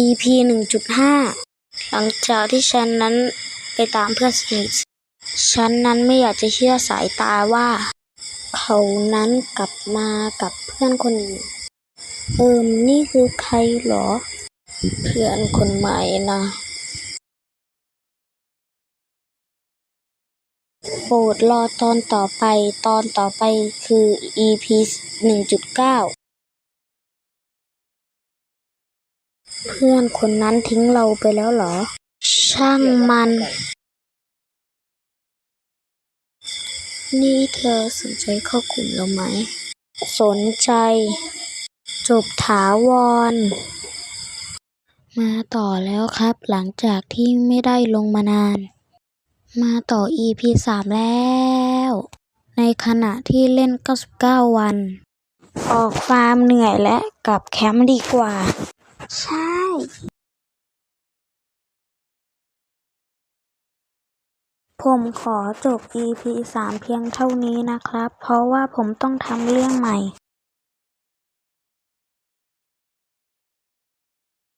EP 1.5 หลังจากที่ฉันนั้นไปตามเพื่อนสนิท ฉันนั้นไม่อยากจะเชื่อสายตาว่า เขานั้นกลับมากับเพื่อนคนอื่นเอิมนี่คือใครหรอ เพื่อนคนใหม่นะโปรดรอตอนต่อไป ตอนต่อไปคือ EP 1.9 เพื่อนคนนั้นทิ้งเราไปแล้วเหรอ ช่างมัน นี่เธอสนใจเข้ากลุ่มเราไหม สนใจ จบถาวร มาต่อแล้วครับหลังจากที่ไม่ได้ลงมานาน มาต่อ EP สามแล้ว ในขณะที่เล่น 99 วัน ออกฟาร์มเหนื่อยและกลับแคมป์ดีกว่า ใช่ผมขอจบ EP 3 เพียงเท่านี้นะครับ เพราะว่าผมต้องทำเรื่องใหม่